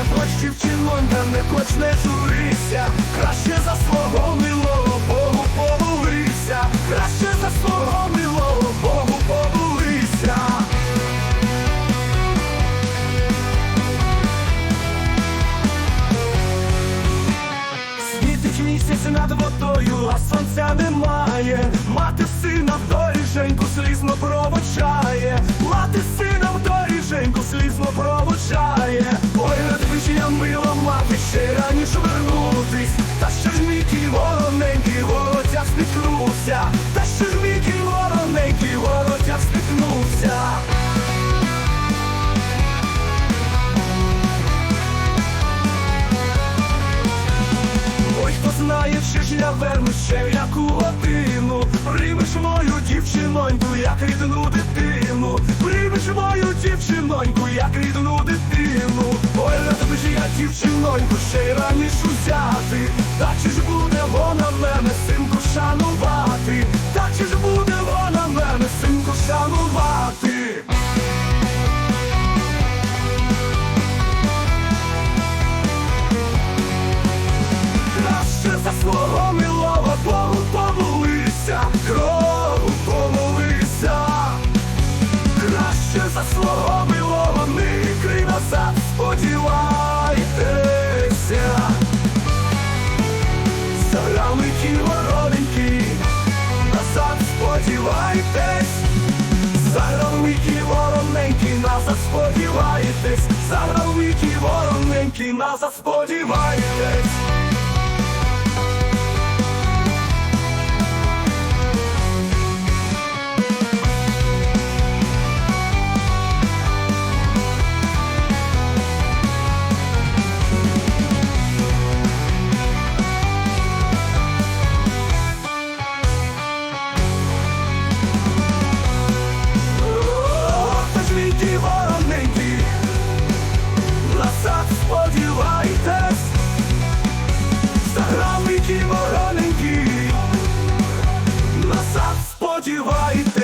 не плач, дівчинонька, не плач, не журися, краще за свого милого Богу помолися, краще за свого милого Богу помолися. Світить місяць над водою, а сонця немає. Мати сина в доріженьку слізно я вернусь ще в яку годину Приймеш мою дівчиноньку, як рідну дитину. Приймеш мою дівчиноньку, як рідну дитину. Ой, тобі ж я дівчиноньку ще й раніше взяти, так чи ж за свого милого крий назад, сподівайтеся, Заграли ті вороненькі, назад сподівайтесь, Заграли ті вороненькі, назад сподівайтесь, Заграли ті вороненькі, назад сподівайтесь. Вороненькі, назад сподівайтесь.